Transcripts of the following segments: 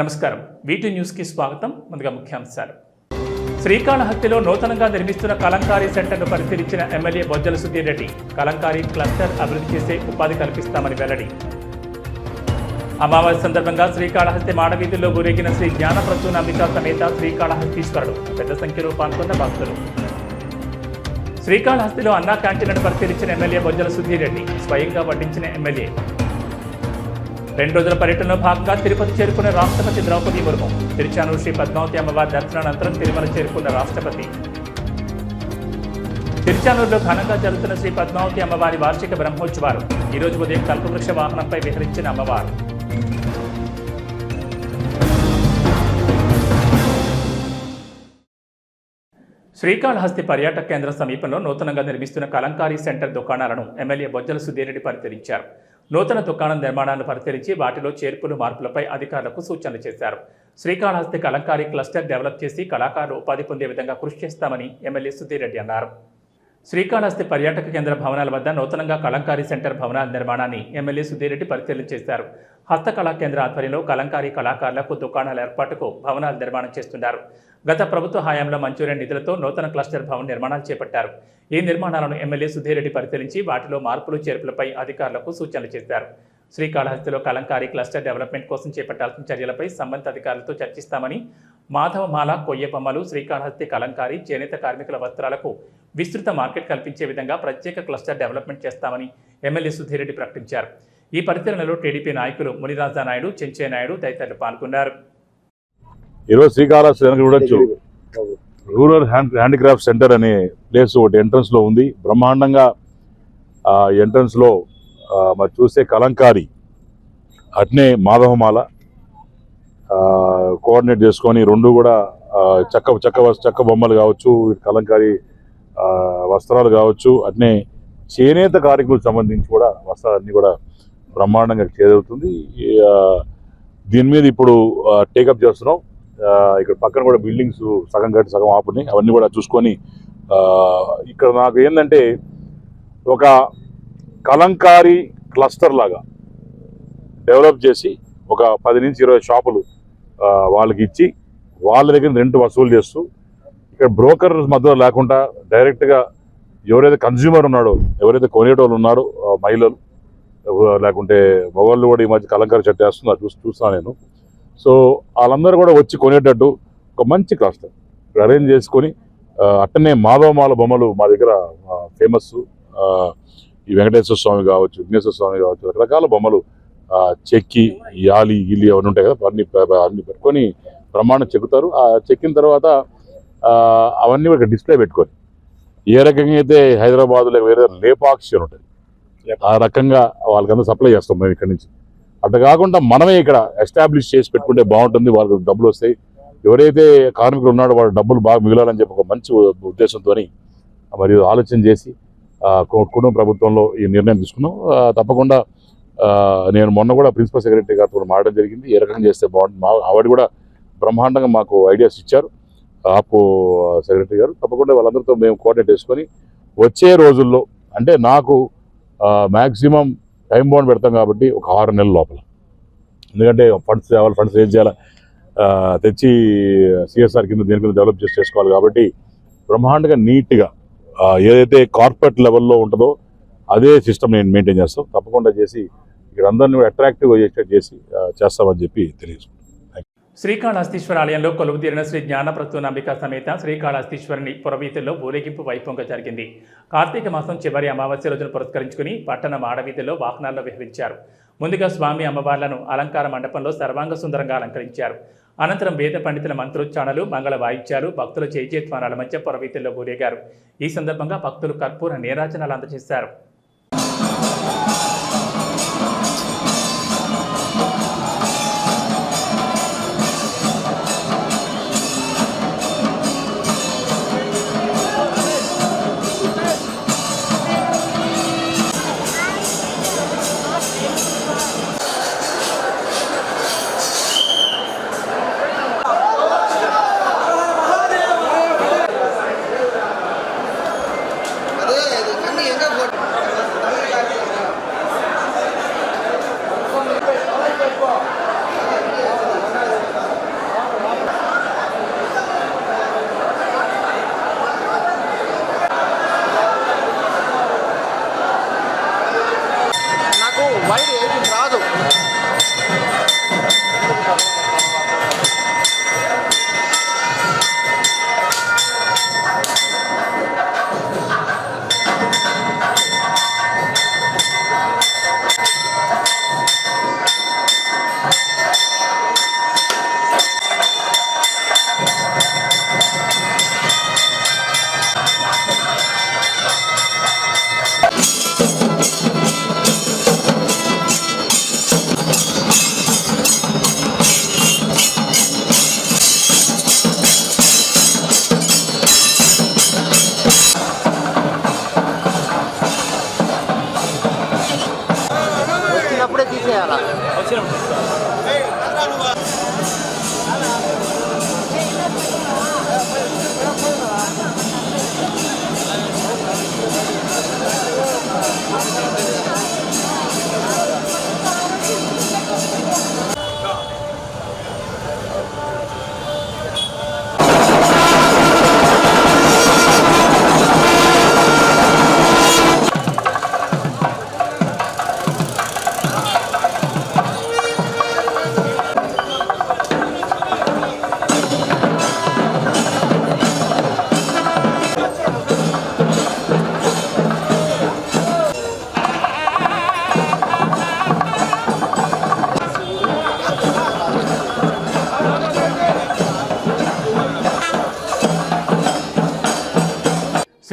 నమస్కారం. వీటి న్యూస్కి స్వాగతం. ముందుగా ముఖ్యాంశాలు. శ్రీకాళహస్తిలో నూతనంగా నిర్మిస్తున్న కలంకారీ సెంటర్ను పరిశీలించిన ఎమ్మెల్యే బొజ్జల సుధీర్ రెడ్డి కలంకారీ క్లస్టర్ అభివృద్ధి చేసే ఉపాధి కల్పిస్తామని వెల్లడి. అమావాస్య సందర్భంగా శ్రీకాళహస్తి మాడవీధుల్లో గురేగిన శ్రీ జ్ఞానప్రసూనాంబిక సమేత శ్రీకాళహస్తీశ్వరుడు పెద్ద సంఖ్యలో పాల్గొన్న భక్తులు. శ్రీకాళహస్తిలో అన్నా క్యాంటీన్లను పరిశీలించిన ఎమ్మెల్యే బొజ్జల సుధీర్ రెడ్డి స్వయంగా వడ్డించిన ఎమ్మెల్యే రెండు రోజుల పర్యటనలో భాగంగా తిరుపతి చేరుకున్న రాష్ట్రపతి ద్రౌపది ముర్ము తిరుచానూరు శ్రీ పద్మావతి అమ్మవారి దర్శనానంతరం తిరుమల చేరుకున్న రాష్ట్రపతి. తిరుచానూరులో ఘనంగా జరుగుతున్న శ్రీ పద్మావతి అమ్మవారి వార్షిక బ్రహ్మోత్సవాలు. ఈ రోజు ఉదయం కల్పవృక్ష వాహనంపై విహరించిన అమ్మవారు. శ్రీకాళహస్తి పర్యాటక కేంద్రం సమీపంలో నూతనంగా నిర్మిస్తున్న కలంకారీ సెంటర్ దుకాణాలను ఎమ్మెల్యే బొజ్జల సుధీరెడ్డి పరిశీలించారు. నూతన దుకాణం నిర్మాణాన్ని పరిశీలించి వాటిలో చేర్పులు మార్పులపై అధికారులకు సూచనలు చేశారు. శ్రీకాళహస్తి కలంకారీ క్లస్టర్ డెవలప్ చేసి కళాకారులు ఉపాధి పొందే విధంగా కృషి చేస్తామని ఎమ్మెల్యే సుధీర్ రెడ్డి అన్నారు. శ్రీకాళహస్తి పర్యాటక కేంద్ర భవనాల వద్ద నూతనంగా కలంకారీ సెంటర్ భవనాల నిర్మాణాన్ని ఎమ్మెల్యే సుధీరెడ్డి పరిశీలన చేశారు. హస్తకళా కేంద్ర ఆధ్వర్యంలో కలంకారీ కళాకారులకు దుకాణాల ఏర్పాటుకు భవనాలు నిర్మాణం చేస్తున్నారు. గత ప్రభుత్వ హయాంలో మంచూరియన్ నిధులతో నూతన క్లస్టర్ భవన్ నిర్మాణాలు చేపట్టారు. ఈ నిర్మాణాలను ఎమ్మెల్యే సుధీరెడ్డి పరిశీలించి వాటిలో మార్పులు చేర్పులపై అధికారులకు సూచనలు చేశారు. శ్రీకాళహస్తిలో కలంకారీ క్లస్టర్ డెవలప్మెంట్ కోసం చేపట్టాల్సిన చర్యలపై సంబంధిత అధికారులతో చర్చిస్తామని మాధవమాల కొయ్యబొమ్మలు శ్రీకాళహస్తి కలంకారీ చేనేత కార్మికుల వస్త్రాలకు విస్తృత మార్కెట్ కల్పించే విధంగా ప్రత్యేక క్లస్టర్ డెవలప్మెంట్ చేస్తామని ఎమ్మెల్యే సుధీరెడ్డి ప్రకటించారు. ఈ పరిశీలనలో టీడీపీ నాయకులు మునిరాజా నాయుడు చెంచే నాయుడు తదితరులు పాల్గొన్నారు. ఈరోజు శ్రీకాళహస్తి వెనక చూడొచ్చు. రూరల్ హ్యాండ్ హ్యాండిక్రాఫ్ట్ సెంటర్ అనే ప్లేస్ ఒకటి ఎంట్రన్స్లో ఉంది. బ్రహ్మాండంగా ఆ ఎంట్రన్స్లో ఆ, మరి చూస్తే కలంకారి అట్నే మాధవమాల కోఆర్డినేట్ చేసుకొని రెండు కూడా చెక్క చెక్క చెక్క బొమ్మలు కావచ్చు కలంకారి వస్త్రాలు కావచ్చు అట్నే చేనేత కార్మికులకు సంబంధించి కూడా వస్త్రాలన్నీ కూడా బ్రహ్మాండంగా చేదవుతుంది ఆ, దీని మీద ఇప్పుడు టేకప్ చేస్తున్నాం. ఇక్కడ పక్కన కూడా బిల్డింగ్స్ సగం కట్టి సగం ఆపున్నాయి అవన్నీ కూడా చూసుకొని ఇక్కడ నాకు ఏంటంటే ఒక కలంకారీ క్లస్టర్ లాగా డెవలప్ చేసి ఒక పది నుంచి ఇరవై షాపులు వాళ్ళకి ఇచ్చి వాళ్ళ దగ్గర రెంట్ వసూలు చేస్తూ ఇక్కడ బ్రోకర్ మధ్యలో లేకుండా డైరెక్ట్గా ఎవరైతే కన్జ్యూమర్ ఉన్నాడో ఎవరైతే కొనేటోళ్ళు ఉన్నారో మహిళలు లేకుంటే మొగళ్ళు కూడా ఈ మధ్య కలంకారీ చెట్టు వేస్తుందో చూసి చూస్తాను నేను. సో వాళ్ళందరూ కూడా వచ్చి కొనేటట్టు ఒక మంచి క్లాస్టర్ అరేంజ్ చేసుకొని అట్టనే మాధవమాల బొమ్మలు మా దగ్గర ఫేమస్ ఈ వెంకటేశ్వర స్వామి కావచ్చు విఘ్నేశ్వర స్వామి కావచ్చు రకరకాల బొమ్మలు చెక్కి యాలి గిలి అవన్నీ ఉంటాయి కదా అన్ని అన్ని పెట్టుకొని ప్రమాణం చెక్కుతారు. ఆ చెక్కిన తర్వాత అవన్నీ ఒక డిస్ప్లే పెట్టుకొని ఏ రకంగా అయితే హైదరాబాద్లో వేరే లేపాక్షి అని ఉంటుంది ఆ రకంగా వాళ్ళకంతా సప్లై చేస్తాం మేము ఇక్కడ నుంచి. అట్లా కాకుండా మనమే ఇక్కడ ఎస్టాబ్లిష్ చేసి పెట్టుకుంటే బాగుంటుంది వాళ్ళకి డబ్బులు వస్తాయి. ఎవరైతే కార్మికులు ఉన్నాడో వాళ్ళ డబ్బులు బాగా మిగిలాలని చెప్పి ఒక మంచి ఉద్దేశంతో మరియు ఆలోచన చేసి కుటుంబ ప్రభుత్వంలో ఈ నిర్ణయం తీసుకున్నాం. తప్పకుండా నేను మొన్న కూడా ప్రిన్సిపల్ సెక్రటరీ గారితో కూడా మాట్లాడడం జరిగింది. ఏ రకంగా చేస్తే బాగుంటుంది మా ఆవిడ కూడా బ్రహ్మాండంగా మాకు ఐడియాస్ ఇచ్చారు. ఆపు సెక్రటరీ గారు తప్పకుండా వాళ్ళందరితో మేము కోఆర్డినేట్ చేసుకొని వచ్చే రోజుల్లో అంటే నాకు మ్యాక్సిమం టైం బాండ్ పెడతాం కాబట్టి ఒక ఆరు నెలల లోపల. ఎందుకంటే ఫండ్స్ తేవాలి ఫండ్స్ రేజ్ చేయాలి? తెచ్చి సిఎస్ఆర్ కింద దీని కింద డెవలప్ చేసి చేసుకోవాలి కాబట్టి బ్రహ్మాండంగా నీట్గా ఏదైతే కార్పొరేట్ లెవెల్లో ఉంటుందో అదే సిస్టమ్ నేను మెయింటైన్ చేస్తాం తప్పకుండా చేసి ఇక్కడ అందరినీ అట్రాక్టివ్గా చేసేటట్టు చేసి చేస్తామని చెప్పి తెలియజేసుకుంటాం శ్రీకాళహస్తీశ్వర ఆలయంలో కొలువుదీరిన శ్రీ జ్ఞానప్రసూనాంబిక సమేత శ్రీకాళహస్తీశ్వరుని పురవీధుల్లో ఊరేగింపు వైభవంగా జరిగింది. కార్తీక మాసం చివరి అమావాస్య రోజును పురస్కరించుకుని పట్టణ మాడవీధిలో వాహనాల్లో విహరించారు. ముందుగా స్వామి అమ్మవార్లను అలంకార మండపంలో సర్వాంగ సుందరంగా అలంకరించారు. అనంతరం వేద పండితుల మంత్రోచ్చారణలు మంగళ వాయిద్యాలు భక్తుల చేజేత్వానాల మధ్య పురవీధుల్లో ఊరేగారు. ఈ సందర్భంగా భక్తులు కర్పూర నీరాజనాలు అందజేశారు.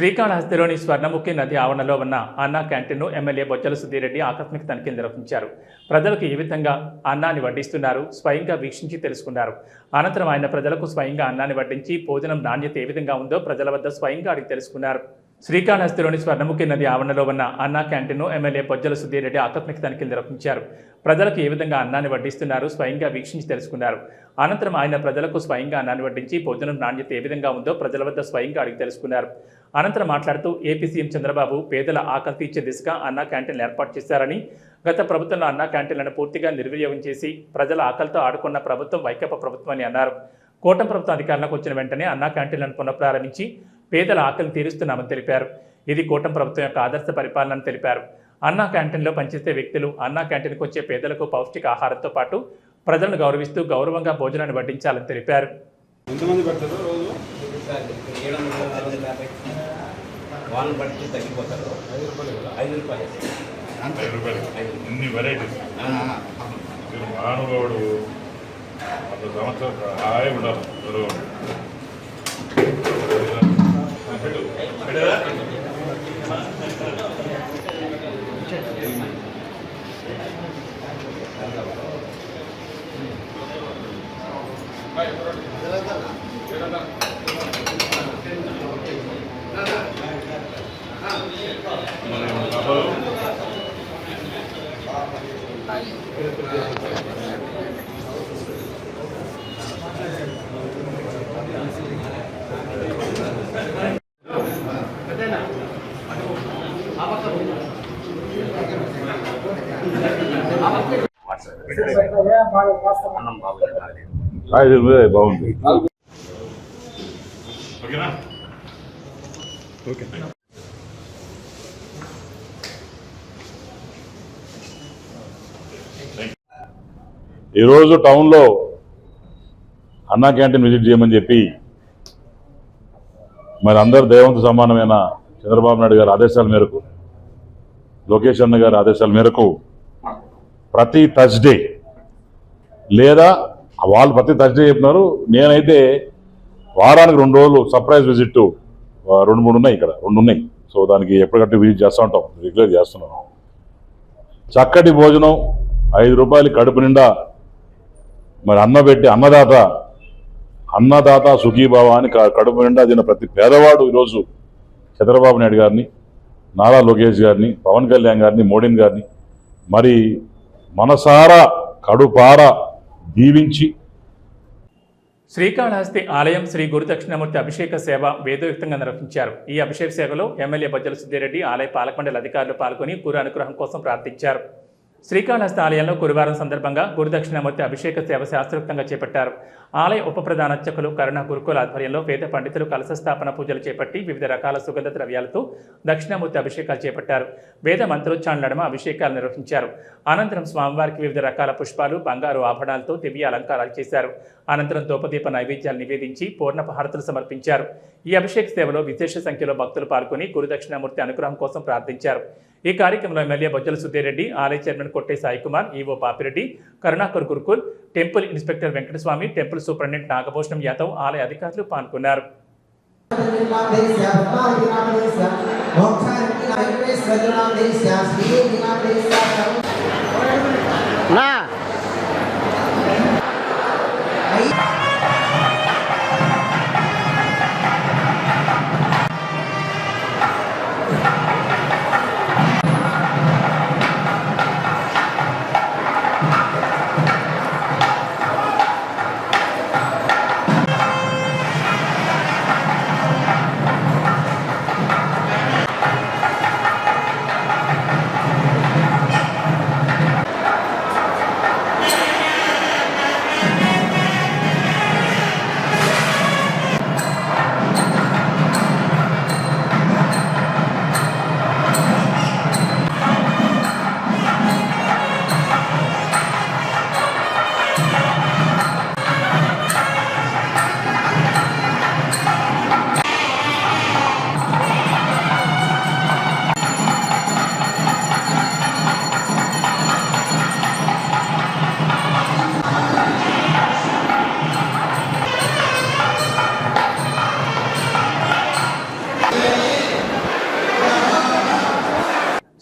శ్రీకాళహస్తిలోని స్వర్ణముఖి నది ఆవరణలో ఉన్న అన్నా క్యాంటీన్ను ఎమ్మెల్యే బొజ్జల సుధీరెడ్డి ఆకస్మిక తనిఖీలు నిర్వహించారు. ప్రజలకు ఏ విధంగా అన్నాన్ని వడ్డిస్తున్నారు? స్వయంగా వీక్షించి తెలుసుకున్నారు. అనంతరం ఆయన ప్రజలకు స్వయంగా అన్నాన్ని వడ్డించి భోజనం నాణ్యత ఏ విధంగా ఉందో ప్రజల వద్ద స్వయంగా అడిగి తెలుసుకున్నారు. శ్రీకాళహస్తిలోని స్వర్ణముఖి నది ఆవరణలో ఉన్న అన్నా క్యాంటీన్ను ఎమ్మెల్యే బొజ్జల సుధీరెడ్డి ఆకస్మిక తనిఖీలు నిర్వహించారు. ప్రజలకు ఏ విధంగా అన్నాన్ని వడ్డిస్తున్నారు స్వయంగా వీక్షించి తెలుసుకున్నారు. అనంతరం ఆయన ప్రజలకు స్వయంగా అన్నాన్ని వడ్డించి భోజనం నాణ్యత ఏ విధంగా ఉందో ప్రజల వద్ద స్వయంగా అడిగి తెలుసుకున్నారు. అనంతరం మాట్లాడుతూ ఏపీ సీఎం చంద్రబాబు పేదల ఆకలి తీర్చే దిశగా అన్నా క్యాంటీన్లు ఏర్పాటు చేశారని గత ప్రభుత్వంలో అన్నా క్యాంటీన్లను పూర్తిగా నిర్వినియోగం చేసి ప్రజల ఆకలితో ఆడుకున్న ప్రభుత్వం వైకప్ప ప్రభుత్వం అని అన్నారు. కూటమి ప్రభుత్వం అధికారంలోకి వచ్చిన వెంటనే అన్నా క్యాంటీన్లను పునఃప్రారంభించి పేదల ఆకలిని తీరుస్తున్నామని తెలిపారు. ఇది కూటమి ప్రభుత్వం యొక్క ఆదర్శ పరిపాలన అని తెలిపారు. అన్నా క్యాంటీన్లో పనిచేసే వ్యక్తులు అన్నా క్యాంటీన్కి వచ్చే పేదలకు పౌష్టిక ఆహారంతో పాటు ప్రజలను గౌరవిస్తూ గౌరవంగా భోజనాన్ని వడ్డించాలని తెలిపారు. వాళ్ళని బట్టి తగ్గిపోతారు. ఐదు రూపాయలు ఐదు రూపాయలు. ఐదు రూపాయలు. ఇన్ని వెరైటీస్ మానవుడు వంద సంవత్సరాలు హాయి ఉండాలి. పెట్టరా? మరి అన్నం బాగుంది. బాగుంది ఓకేనా ఓకే ఈరోజు టౌన్లో అన్నా క్యాంటీన్ విజిట్ చేయమని చెప్పి మరి అందరు దైవంతో సమానమైన చంద్రబాబు నాయుడు గారి ఆదేశాల మేరకు లోకేష్ అన్న గారి ఆదేశాల మేరకు ప్రతి థర్స్డే లేదా వాళ్ళు ప్రతి థర్స్డే చెప్పినారు నేనైతే వారానికి రెండు రోజులు సర్ప్రైజ్ విజిట్ రెండు మూడు ఉన్నాయి ఇక్కడ రెండు ఉన్నాయి. సో దానికి ఎప్పటికట్టు విజిట్ చేస్తూ ఉంటాం. రెగ్యులర్ చేస్తున్నాం చక్కటి భోజనం ఐదు రూపాయలు కడుపు నిండా. మరి అన్న పెట్టి అన్నదాత అన్నదాత సుఖీభావ అని కడుపు నిండా తిన్న ప్రతి పేదవాడు ఈరోజు చంద్రబాబు నాయుడు గారిని నారా లోకేష్ గారిని పవన్ కళ్యాణ్ గారిని మోడీని గారిని మరి మనసారా కడుపారా దీవించి శ్రీకాళహస్తి ఆలయం శ్రీ గురు దక్షిణమూర్తి అభిషేక సేవ వేదోయుక్తంగా నిర్వహించారు. ఈ అభిషేక సేవలో ఎమ్మెల్యే బజ్జల సుద్దిరెడ్డి ఆలయ పాలకమండలి అధికారులు పాల్గొని గురు అనుగ్రహం కోసం ప్రార్థించారు. శ్రీకాళహస్తి ఆలయంలో గురువారం సందర్భంగా గురుదక్షిణామూర్తి అభిషేక సేవ శాస్త్రోక్తంగా చేపట్టారు. ఆలయ ఉప ప్రధానార్చకులు కరుణ గురుకుల ఆధ్వర్యంలో వేద పండితులు కలశ స్థాపన పూజలు చేపట్టి వివిధ రకాల సుగంధ ద్రవ్యాలతో దక్షిణామూర్తి అభిషేకాలు చేపట్టారు. వేద మంత్రోచ్చారణ నడమ అభిషేకాలు నిర్వహించారు. అనంతరం స్వామివారికి వివిధ రకాల పుష్పాలు బంగారు ఆభరణాలతో దివ్య అలంకారాలు చేశారు. అనంతరం దోపదీప నైవేద్యాలు నివేదించి పూర్ణపహారతులు సమర్పించారు. ఈ అభిషేక సేవలో విశేష సంఖ్యలో భక్తులు పాల్గొని గురుదక్షిణామూర్తి అనుగ్రహం కోసం ప్రార్థించారు. ఈ కార్యక్రమంలో ఎమ్మెల్యే బొజ్జల సుధీరెడ్డి ఆలయ chairman Kotte Sai Kumar EO Papi Reddy Karunakar Gurukul temple inspector Venkataswamy temple superintendent Nagabhushanam Yadav ఆలయ అధికారులు పాల్గొన్నారు.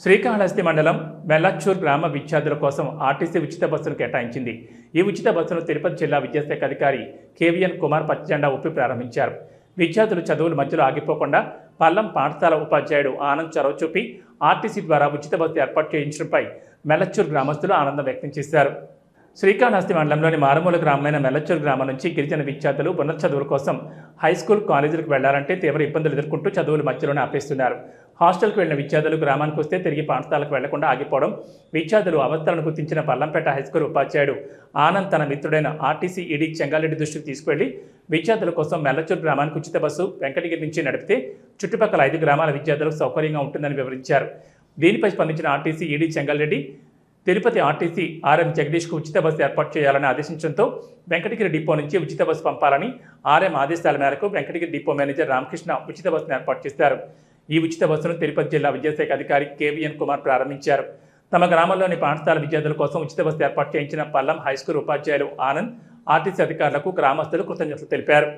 శ్రీకాళహస్తి మండలం మెల్లచ్చూర్ గ్రామ విద్యార్థుల కోసం ఆర్టీసీ ఉచిత బస్సును కేటాయించింది. ఈ ఉచిత బస్సును తిరుపతి జిల్లా విద్యాశాఖ అధికారి కేవీఎన్ కుమార్ పచ్చజెండా ఊపి ప్రారంభించారు. విద్యార్థులు చదువుల మధ్యలో ఆగిపోకుండా పల్లం పాఠశాల ఉపాధ్యాయుడు ఆనంద్ చొరవ చూపి ఆర్టీసీ ద్వారా ఉచిత బస్సు ఏర్పాటు చేయించడంపై మెల్లచ్చూర్ గ్రామస్తులు ఆనందం వ్యక్తం చేశారు. శ్రీకాళహస్తి మండలంలోని మారుమూల గ్రామమైన మెల్లచూరు గ్రామం నుంచి గిరిజన విద్యార్థులు పునర్చదువుల చదువుల కోసం హై స్కూల్ కాలేజీలకు వెళ్ళాలంటే తీవ్ర ఇబ్బందులు ఎదుర్కొంటూ చదువులు మధ్యలోనే ఆపేస్తున్నారు. హాస్టల్కు వెళ్ళిన విద్యార్థులు గ్రామానికి వస్తే తిరిగి పాఠశాలకు వెళ్ళకుండా ఆగిపోవడం విద్యార్థులు అవస్థలను గుర్తించిన పల్లంపేట హైస్కూల్ ఉపాధ్యాయుడు ఆనంద్ తన మిత్రుడైన ఆర్టీసీ ఈడీ చెంగారెడ్డి దృష్టికి తీసుకువెళ్ళి విద్యార్థుల కోసం మెల్లచూరు గ్రామానికి ఉచిత బస్సు వెంకటగిరి నుంచి నడిపితే చుట్టుపక్కల ఐదు గ్రామాల విద్యార్థులకు సౌకర్యంగా ఉంటుందని వివరించారు. దీనిపై స్పందించిన RTC ED Chenga Reddy Tirupati RTC RM జగదీష్కు ఉచిత బస్సు ఏర్పాటు చేయాలని ఆదేశించడంతో వెంకటగిరి డిపో నుంచి ఉచిత బస్సు పంపాలని ఆర్ఎం ఆదేశాల మేరకు వెంకటగిరి డిపో మేనేజర్ రామకృష్ణ ఉచిత బస్సును ఏర్పాటు చేశారు. ఈ ఉచిత బస్సును తిరుపతి జిల్లా విద్యాశాఖ అధికారి కేవీఎన్ కుమార్ ప్రారంభించారు. తమ గ్రామంలోని పాఠశాల విద్యార్థుల కోసం ఉచిత బస్సు ఏర్పాటు చేయించిన పల్లం హైస్కూల్ ఉపాధ్యాయులు ఆనంద్ ఆర్టీసీ అధికారులకు గ్రామస్తులు కృతజ్ఞతలు తెలిపారు.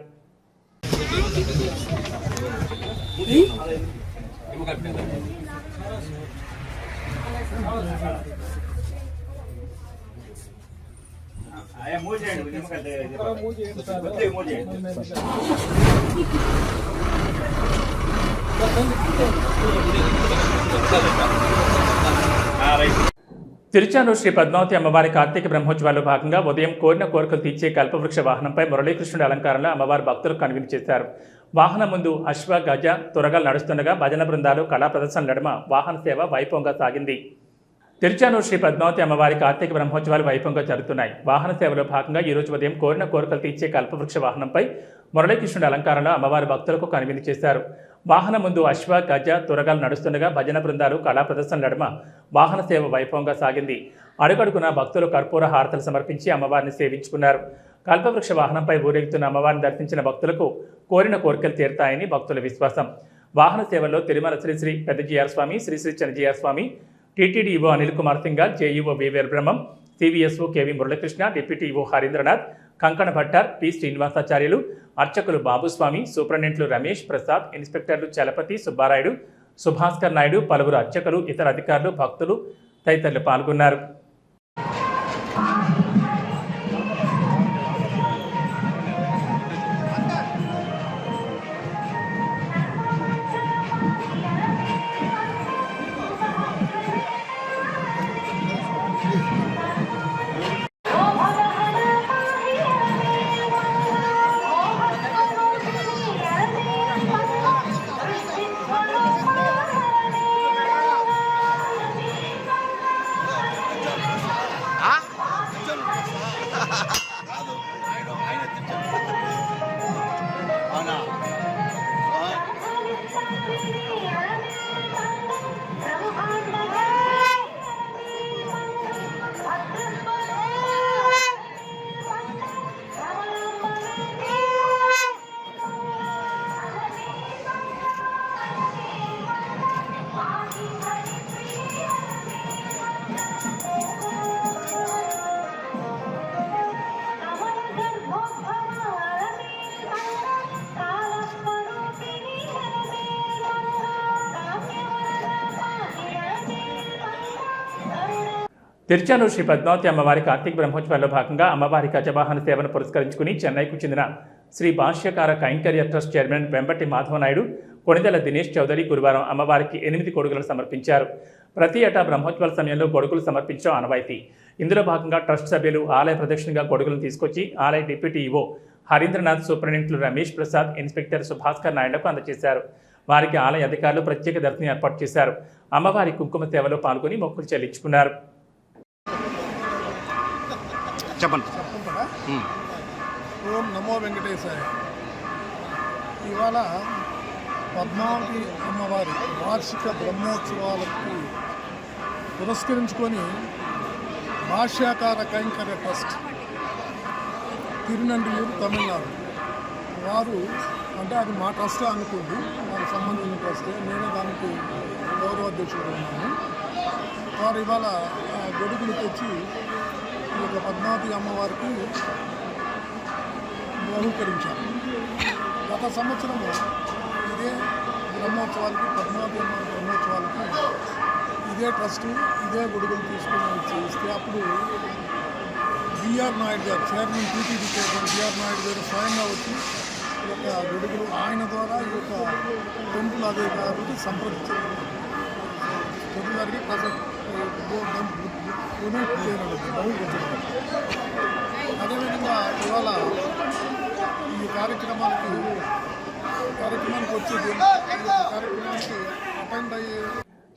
తిరుచానూరు శ్రీ పద్మావతి అమ్మవారి కార్తీక బ్రహ్మోత్సవాల్లో భాగంగా ఉదయం కోరిన కోరికలు తీర్చే కల్పవృక్ష వాహనంపై మురళీకృష్ణుడి అలంకారంలో అమ్మవారి భక్తులకు కనువిందు చేశారు. వాహనం ముందు అశ్వ గజ త్వరగా నడుస్తుండగా భజన బృందాలు కళా ప్రదర్శన నడుమ వాహన సేవ వైభవంగా సాగింది. తిరుచానూరు శ్రీ పద్మావతి అమ్మవారి కార్తీక బ్రహ్మోత్సవాలు వైభవంగా జరుగుతున్నాయి. వాహన సేవలో భాగంగా ఈ రోజు ఉదయం కోరిన కోరికలు తీర్చే కల్పవృక్ష వాహనంపై మురళీకృష్ణుడి అలంకారంలో అమ్మవారి భక్తులకు కనువిందు చేశారు. వాహనం ముందు అశ్వ గజ తురగాలు నడుస్తుండగా భజన బృందాలు కళా ప్రదర్శన నడుమ వాహన సేవ వైభవంగా సాగింది. అడుగడుగున భక్తులు కర్పూర హారతలు సమర్పించి అమ్మవారిని సేవించుకున్నారు. కల్పవృక్ష వాహనంపై ఊరేగుతున్న అమ్మవారిని దర్శించిన భక్తులకు కోరిన కోరికలు తీరుతాయని భక్తుల విశ్వాసం. వాహన సేవల్లో తిరుమల శ్రీ శ్రీ పెద్ద Jeeyar Swami Sri Sri Swami TTD EO Anil Kumar Singhal JEO we were Brahmam CVSO KV Muralikrishna deputy EO Harindranath Kankana Bhattar P Srinivasacharyulu అర్చకులు బాబుస్వామి సూపరింటెండెంట్లు రమేష్ ప్రసాద్ ఇన్స్పెక్టర్లు చలపతి సుబ్బారాయుడు సుభాస్కర్ నాయుడు పలువురు అర్చకులు ఇతర అధికారులు భక్తులు తదితరులు పాల్గొన్నారు. తిరుచానూరు శ్రీ పద్మావతి అమ్మవారి కార్తీక బ్రహ్మోత్సవాల్లో భాగంగా అమ్మవారి గజవాహన సేవను పురస్కరించుకుని చెన్నైకు చెందిన శ్రీ భాష్యకార కైంకర్య ట్రస్ట్ చైర్మన్ వెంబటి మాధవనాయుడు కొణిదెల దినేష్ చౌదరి గురువారం అమ్మవారికి ఎనిమిది కొడుకులను సమర్పించారు. ప్రతి ఏటా బ్రహ్మోత్సవాల సమయంలో గొడుగులు సమర్పించడం ఆనవాయితీ. ఇందులో భాగంగా ట్రస్ట్ సభ్యులు ఆలయ ప్రదక్షిణగా కొడుకులను తీసుకొచ్చి ఆలయ డిప్యూటీ ఈవో హరీంద్రనాథ్ సూపరింటెండెంట్లు రమేష్ ప్రసాద్ ఇన్స్పెక్టర్ సుభాస్కర్ నాయుడుకు అందజేశారు. వారికి ఆలయ అధికారులు ప్రత్యేక దర్శనం ఏర్పాటు చేశారు. అమ్మవారి కుంకుమ సేవలో పాల్గొని మొక్కులు చెల్లించుకున్నారు. చెప్పండి. ఓం నమో వెంకటేశాయ. ఇవాళ పద్మావతి అమ్మవారి వార్షిక బ్రహ్మోత్సవాలకు పురస్కరించుకొని భాష్యాకార కైంకర్య ట్రస్ట్ తిరునండియూరు తమిళనాడు. వారు అంటే అది మా ట్రస్ట్ అనుకోండి నాకు సంబంధించిన ట్రస్ట్. నేనే దానికి గౌరవ అధ్యక్షుడు ఉన్నాను. వారు ఇవాళ గొడుగులు తెచ్చి ఈ యొక్క పద్మావతి అమ్మవారికి బహుకరించారు. గత సంవత్సరము ఇదే బ్రహ్మోత్సవాలకి పద్మావతి అమ్మ బ్రహ్మోత్సవాలకి ఇదే ట్రస్ట్ ఇదే గొడుగులు తీసుకుని వచ్చి ఇస్తే అప్పుడు బిఆర్ నాయుడు గారు chairman TTD chairman BR Naidu గారు స్వయంగా వచ్చి ఈ యొక్క గొడుగులు ఆయన ద్వారా ఈ యొక్క టెంపుల్ అధికారులకి సంప్రదించారు. టెంపుల్ గారికి ప్రజెంట్ డొనేట్ అదేవిధంగా ఇవాళ ఈ కార్యక్రమానికి కార్యక్రమానికి వచ్చేది కార్యక్రమానికి అటెండ్ అయ్యే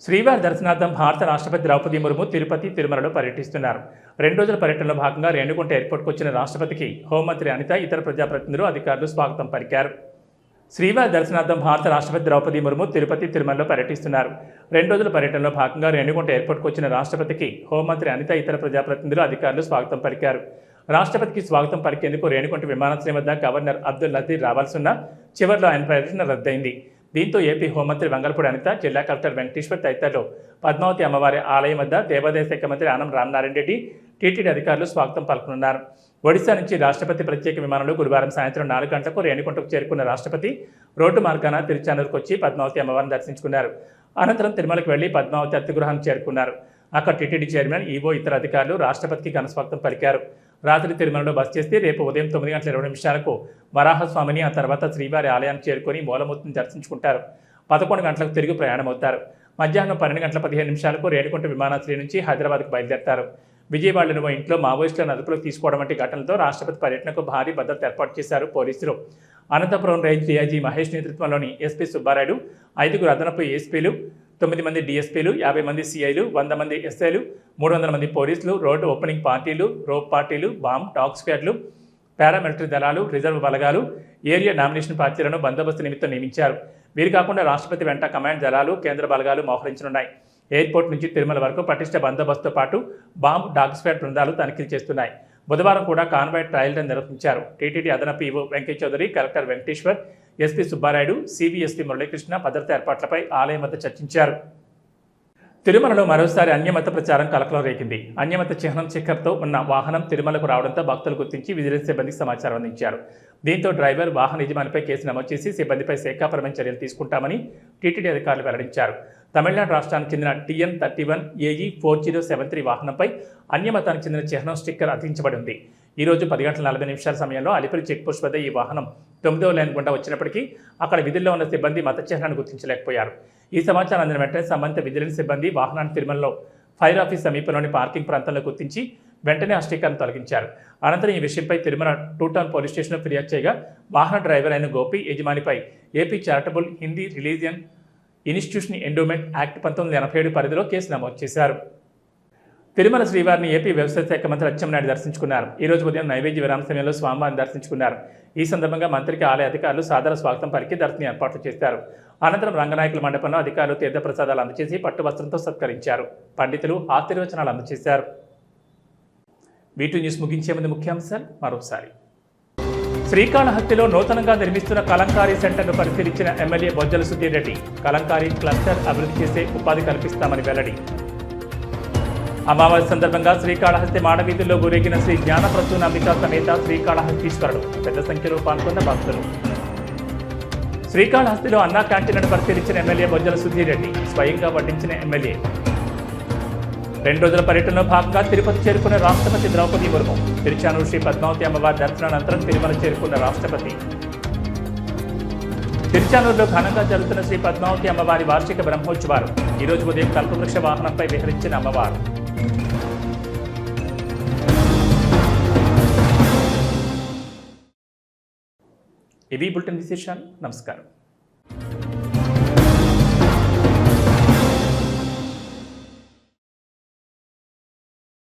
శ్రీవారి దర్శనార్థం భారత రాష్ట్రపతి ద్రౌపది ముర్ము తిరుపతి తిరుమలలో పర్యటిస్తున్నారు. రెండు రోజుల పర్యటనలో భాగంగా రేణుగుంట ఎయిర్పోర్ట్కు వచ్చిన రాష్ట్రపతికి హోంమంత్రి అనిత ఇతర ప్రజాప్రతినిధులు అధికారులు స్వాగతం పలికారు. శ్రీవారి దర్శనార్థం భారత రాష్ట్రపతి ద్రౌపది ముర్ము తిరుపతి తిరుమలలో పర్యటిస్తున్నారు. రెండు రోజుల పర్యటనలో భాగంగా రేణుగుంట ఎయిర్పోర్ట్కు వచ్చిన రాష్ట్రపతికి హోంమంత్రి అనిత ఇతర ప్రజాప్రతినిధులు అధికారులు స్వాగతం పలికారు. రాష్ట్రపతికి స్వాగతం పలికేందుకు రేణుగుంట విమానాశ్రయం వద్ద గవర్నర్ అబ్దుల్ లతీర్ రావాల్సిన చివరిలో ఆయన పర్యటన రద్దయింది. దీంతో ఏపీ హోంమంత్రి వంగల్పూడి అనిత జిల్లా కలెక్టర్ వెంకటేశ్వర్ తదితరులు పద్మావతి అమ్మవారి ఆలయం వద్ద దేవాదాయ శాఖ మంత్రి ఆనం రామనారాయణ రెడ్డి టీటీడీ అధికారులు స్వాగతం పలుకున్నారు ఒడిశా నుంచి రాష్ట్రపతి ప్రత్యేక విమానంలో గురువారం సాయంత్రం నాలుగు గంటలకు రేణిగుంటకు చేరుకున్న రాష్ట్రపతి రోడ్డు మార్గాన తిరుచానూరుకు వచ్చి పద్మావతి అమ్మవారిని దర్శించుకున్నారు. అనంతరం తిరుమలకు వెళ్ళి పద్మావతి అతిగృహానికి చేరుకున్నారు. అక్కడ టీటీడీ చైర్మన్ ఈవో ఇతర అధికారులు రాష్ట్రపతికి ఘనస్వాగతం పలికారు. రాత్రి తిరుమలలో బస్ చేస్తే రేపు ఉదయం తొమ్మిది గంటల ఇరవై నిమిషాలకు వరాహస్వామిని ఆ తర్వాత శ్రీవారి ఆలయాన్ని చేరుకొని మూలమూర్తిని దర్శించుకుంటారు. పదకొండు గంటలకు తిరిగి ప్రయాణమవుతారు. మధ్యాహ్నం పన్నెండు గంటల పదిహేను నిమిషాలకు రేణిగుంట విమానాశ్రయం నుంచి హైదరాబాద్కు బయలుదేరతారు. విజయవాడలోని ఓ ఇంట్లో మావోయిస్టులను అదుపులోకి తీసుకోవడం వంటి ఘటనలతో రాష్ట్రపతి పర్యటనకు భారీ భద్రత ఏర్పాటు చేశారు పోలీసులు. అనంతపురం రేంజ్ డీఐజీ మహేష్ నేతృత్వంలోని ఎస్పీ సుబ్బారాయుడు ఐదుగురు అదనపు ఏఎస్పీలు తొమ్మిది మంది డిఎస్పీలు యాభై మంది సిఐలు వంద మంది ఎస్ఐలు మూడు వందల మంది పోలీసులు రోడ్డు ఓపెనింగ్ పార్టీలు రోప్ పార్టీలు బాంబ్ డాగ్ స్క్వాడ్లు పారామిలిటరీ దళాలు రిజర్వ్ బలగాలు ఏరియా నామినేషన్ పార్టీలను బందోబస్తు నిమిత్తం నియమించారు. వీరు కాకుండా రాష్ట్రపతి వెంట కమాండ్ దళాలు కేంద్ర బలగాలు మోహరించనున్నాయి. ఎయిర్పోర్ట్ నుంచి తిరుమల వరకు పటిష్ట బందోబస్తుతో పాటు బాంబ్ డాగ్ స్క్వాడ్ బృందాలు తనిఖీలు చేస్తున్నాయి. బుధవారం కూడా కాన్వాయ్ ట్రయల్ రన్ నిర్వహించారు. టీటీడీ అదనపు EO Venkaiah Chowdary collector Venkateshwar SP Subbarayudu CBSP Muralikrishna భద్రతా ఏర్పాట్లపై ఆలయం వద్ద చర్చించారు. తిరుమలలో మరోసారి అన్యమత ప్రచారం కలకలం రేగింది అన్యమత చిహ్నం చిక్కర్తో ఉన్న వాహనం తిరుమలకు రావడంతో భక్తులు గుర్తించి విజిలెన్స్ సిబ్బందికి సమాచారం అందించారు. దీంతో డ్రైవర్ వాహన యజమానిపై కేసు నమోదు చేసి సిబ్బందిపై శాఖాపరమైన చర్యలు తీసుకుంటామని టీటీడీ అధికారులు వెల్లడించారు. తమిళనాడు రాష్ట్రానికి చెందిన TN thirty one AE four zero seven three వాహనంపై అన్యమతానికి చెందిన చిహ్నం స్టిక్కర్ అతికించబడి ఉంది. ఈ రోజు పది గంటల నలభై నిమిషాల సమయంలో అలిపిరి చెక్పోస్ట్ వద్ద ఈ వాహనం తొమ్మిదవ లైన్ గుండా వచ్చినప్పటికీ అక్కడ విధుల్లో ఉన్న సిబ్బంది మత చిహ్నాన్ని గుర్తించలేకపోయారు. ఈ సమాచారం అందిన వెంటనే సంబంధిత విజిలెన్స్ సిబ్బంది వాహనాన్ని తిరుమలలో ఫైర్ ఆఫీస్ సమీపంలోని పార్కింగ్ ప్రాంతంలో గుర్తించి వెంటనే ఆ స్టిక్కర్ను తొలగించారు. అనంతరం ఈ విషయంపై తిరుమల టూ టౌన్ పోలీస్ స్టేషన్లో ఫిర్యాదు చేయగా వాహన డ్రైవర్ అయిన Gopi యజమానిపై AP charitable Hindu religion institution endowment act పంతొమ్మిది ఎనభై ఏడు పరిధిలో కేసు నమోదు చేశారు. తిరుమల శ్రీవారిని ఏపీ వ్యవసాయ శాఖ మంత్రి అచ్చెన్నాయుడు దర్శించుకున్నారు. ఈ రోజు ఉదయం నైవేద్య విరామ సమయంలో స్వామివారిని దర్శించుకున్నారు. ఈ సందర్భంగా మంత్రికి ఆలయ అధికారులు సాదర స్వాగతం పలికి దర్శనం ఏర్పాట్లు చేశారు. అనంతరం రంగనాయకుల మండపంలో అధికారులు తీర్థప్రసాదాలు అందజేసి పట్టు వస్త్రంతో సత్కరించారు. పండితులు ఆశీర్వచనాలు అందజేశారు వీటి న్యూస్ ముగించే ముందు ముఖ్యాంశాలు మరోసారి. శ్రీకాళహస్తిలో నూతనంగా నిర్మిస్తున్న కలంకారీ సెంటర్ను పరిశీలించిన ఎమ్మెల్యే బొజ్జల సుధీర్ రెడ్డి కలంకారీ క్లస్టర్ అభివృద్ధి చేసే ఉపాధి కల్పిస్తామని వెల్లడి. అమావాస్య సందర్భంగా శ్రీకాళహస్తి మాడవీధుల్లో గురేగిన శ్రీ జ్ఞానప్రసూనాంబిక సమేత శ్రీకాళహస్తీశ్వరుడు పెద్ద సంఖ్యలో పాల్గొన్న భక్తులు. శ్రీకాళహస్తిలో అన్నా క్యాంటీన్ను పరిశీలించిన ఎమ్మెల్యే బొజ్జల సుధీర్ రెడ్డి స్వయంగా వడ్డించిన ఎమ్మెల్యే రెండు రోజుల పర్యటనలో భాగంగా తిరుపతి చేరుకున్న రాష్ట్రపతి ద్రౌపది ముర్ము తిరుచానూరు శ్రీ పద్మావతి అమ్మవారి దర్శనానంతరం తిరుమల చేరుకున్న రాష్ట్రపతి. తిరుచానూరులో ఘనంగా జరుగుతున్న శ్రీ పద్మావతి అమ్మవారి వార్షిక బ్రహ్మోత్సవాలు. ఈ రోజు ఉదయం కల్పవృక్ష వాహనంపై విహరించిన అమ్మవారు. ఇవి బులెటిన్ విశేషాలు. నమస్కారం.